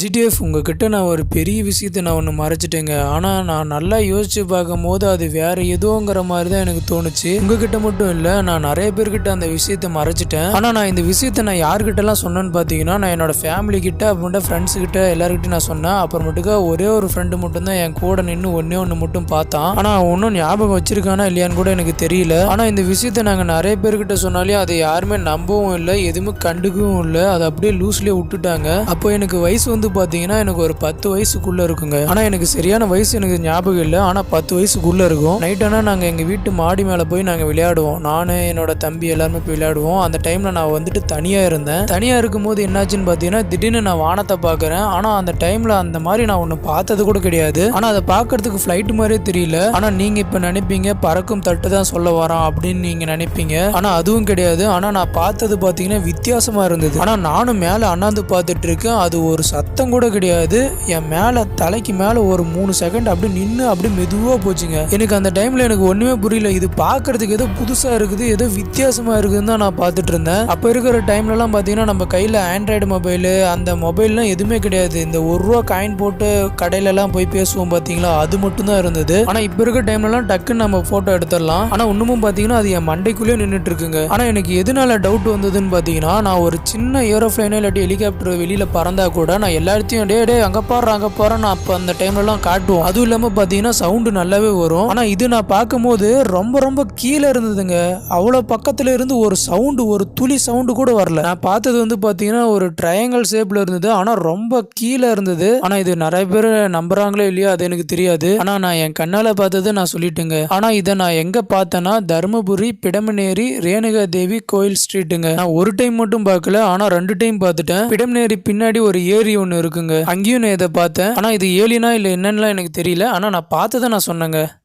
ஜிடிஎஃப் உங்ககிட்ட நான் ஒரு பெரிய விஷயத்த நான் ஒன்று மறைச்சிட்டேங்க. ஆனால் நான் நல்லா யோசிச்சு பார்க்கும்போது அது வேற எதுவோங்கிற மாதிரி தான் எனக்கு தோணுச்சு. உங்ககிட்ட மட்டும் இல்லை நான் நிறைய பேர்கிட்ட அந்த விஷயத்த மறைச்சிட்டேன். ஆனால் நான் இந்த விஷயத்த நான் யார்கிட்டலாம் சொன்னேன்னு பார்த்தீங்கன்னா நான் என்னோட ஃபேமிலி கிட்ட அப்புறமேட்டு ஃப்ரெண்ட்ஸ் கிட்ட எல்லாருக்கிட்டையும் நான் சொன்னேன். அப்புறமேட்டுக்கா ஒரே ஒரு ஃப்ரெண்டு மட்டும்தான் என் கூட நின்று ஒன்றே ஒன்று மட்டும் பார்த்தான். ஆனால் ஒன்றும் ஞாபகம் வச்சிருக்கானா இல்லையான்னு கூட எனக்கு தெரியல. ஆனால் இந்த விஷயத்த நாங்கள் நிறைய பேர்கிட்ட சொன்னாலே அதை யாருமே நம்பவும் இல்லை எதுவுமே கண்டுக்கவும் இல்லை. அதை அப்படியே லூஸ்லேயே விட்டுட்டாங்க. அப்போ எனக்கு வயசு வந்து வந்து பார்த்தீங்கன்னா எனக்கு ஒரு பத்து வயசுக்குள்ள இருக்குங்க. ஆனால் எனக்கு சரியான வயசு எனக்கு ஞாபகம் இல்லை. ஆனால் பத்து வயசுக்குள்ள இருக்கும். நைட் ஆனால் நாங்கள் எங்கள் வீட்டு மாடி மேலே போய் நாங்கள் விளையாடுவோம். நான் என்னோட தம்பி எல்லாருமே போய் விளையாடுவோம். அந்த டைமில் நான் வந்துட்டு தனியாக இருந்தேன். தனியாக இருக்கும்போது என்னாச்சுன்னு பார்த்தீங்கன்னா திடீர்னு நான் வானத்தை பார்க்குறேன் ஆனால் அந்த டைமில் அந்த மாதிரி நான் ஒன்று பார்த்தது கூட கிடையாது. ஆனால் அதை பார்க்கறதுக்கு ஃப்ளைட் மாதிரியே தெரியல. ஆனால் நீங்கள் இப்போ நினைப்பீங்க பறக்கும் தட்டு தான் சொல்ல வரான் அப்படின்னு நீங்கள் நினைப்பீங்க. ஆனால் அதுவும் கிடையாது. ஆனால் நான் பார்த்தது பார்த்தீங்கன்னா வித்தியாசமாக இருந்தது. ஆனால் நானும் மேலே அண்ணாந்து பார்த்துட்டு இருக்கேன். அது ஒரு சத்தம் கூட கிடையாது. என் மேலே தலைக்கு மேலே ஒரு மூணு செகண்ட் அப்படியே நின்று அப்படியே மெதுவாக போச்சுங்க. எனக்கு அந்த டைமில் எனக்கு ஒன்றுமே புரியல. இது பார்க்கறதுக்கு ஏதோ புதுசாக இருக்குது ஏதோ வித்தியாசமாக இருக்குதுன்னு தான் நான் பார்த்துட்டு இருந்தேன். அப்போ இருக்கிற டைம்லலாம் பார்த்தீங்கன்னா நம்ம கையில் ஆண்ட்ராய்டு மொபைலு அந்த மொபைல்லாம் எதுவுமே கிடையாது. இந்த ஒரு ரூபா காயின் போட்டு கடையிலலாம் போய் பேசுவோம் பார்த்தீங்களா அது மட்டும் தான் இருந்தது. ஆனால் இப்போ இருக்கிற டைம்லலாம் டக்குன்னு நம்ம ஃபோட்டோ எடுத்துடலாம். ஆனால் இன்னமும் பார்த்தீங்கன்னா அது என் மண்டைக்குள்ளேயே நின்றுட்டு இருக்குங்க. ஆனால் எனக்கு எதனால டவுட் வந்ததுன்னு பார்த்தீங்கன்னா நான் ஒரு சின்ன ஏரோஃப்ளைனோ இல்லாட்டி ஹெலிகாப்டர் வெளியில் பறந்தா கூட நான் எல்லாத்தையும் டே டே அங்கே போடுறேன் அங்கே போகிறேன் நான் அப்போ அந்த டைம்லலாம் காட்டுவோம். அதுவும் இல்லாமல் பார்த்தீங்கன்னா சவுண்டு நல்லாவே வரும். ஆனால் இது நான் பார்க்கும்போது ரொம்ப ரொம்ப கீழே இருந்ததுங்க. அவ்வளோ பக்கத்தில் இருந்து ஒரு சவுண்டு ஒரு துளி சவுண்டு கூட வரல. நான் பார்த்தது வந்து பார்த்தீங்கன்னா ஒரு ட்ரையாங்கல் ஷேப்பில் இருந்தது. ஆனால் ரொம்ப கீழே இருந்தது. ஆனால் இது நிறைய பேர் நம்புறாங்களோ இல்லையோ அது எனக்கு தெரியாது. ஆனால் நான் என் கண்ணால் பார்த்தது நான் சொல்லிட்டுங்க. ஆனால் இதை நான் எங்கே பார்த்தேன்னா தருமபுரி பிடமநேரி ரேணுகா தேவி கோயில் ஸ்ட்ரீட்டுங்க நான் ஒரு டைம் மட்டும் பார்க்கல ஆனால் ரெண்டு டைம் பார்த்துட்டேன். பிடமநேரி பின்னாடி ஒரு ஏரி ஒன்று இருக்குங்க. அங்கேயும் நான் இதை பார்த்தேன். ஆனால் இது ஏலினா இல்லை என்னன்னுலாம் எனக்கு தெரியல. ஆனால் நான் பார்த்ததை நான் சொன்னேங்க.